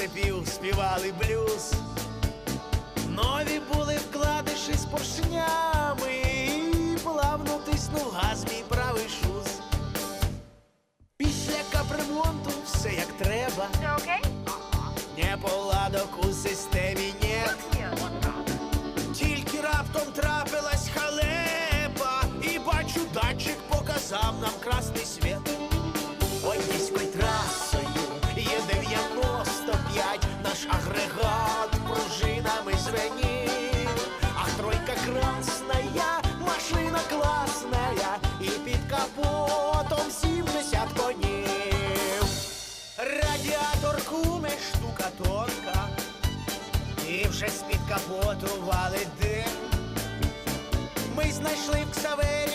степів співали блюз. Нові були вкладиші з поршнями, і плавно тиснув газ мій правий шуз. Після капремонту все як треба, Все окей? неполадок у системі нет. Тільки раптом трапилась халепа, і бачу, датчик показав нам красний світ. Агрегат пружинами звенів. Ах, тройка красная, машина класная, і під капотом 70 конів. Радіатор куме штукатурка, і вже з-під капоту валить дим. Ми знайшли в Ксаверівці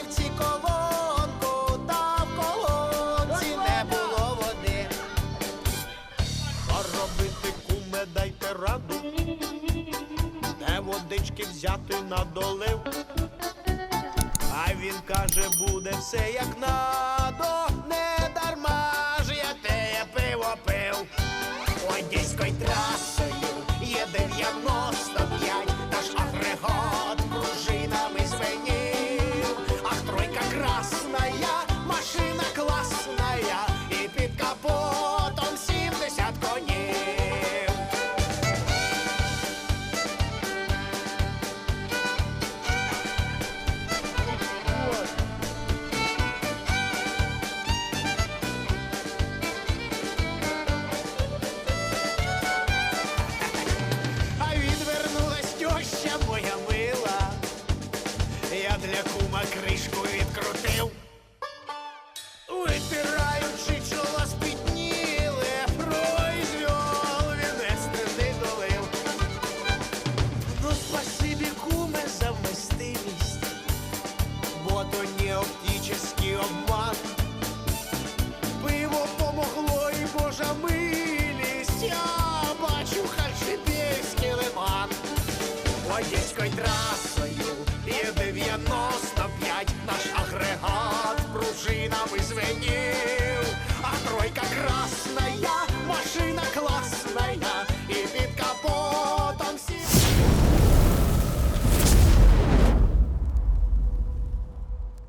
раду, де водички взяти на долив. А він каже, буде все як надо, не дарма ж я те пиво пив. Одеською трасою є бо то не оптический обман. Пиво помогло і Божа милість. Я бачу хальшипільський лиман. Одеською трасою є 95, наш агрегат пружинами звенів. А тройка красная, машина класна.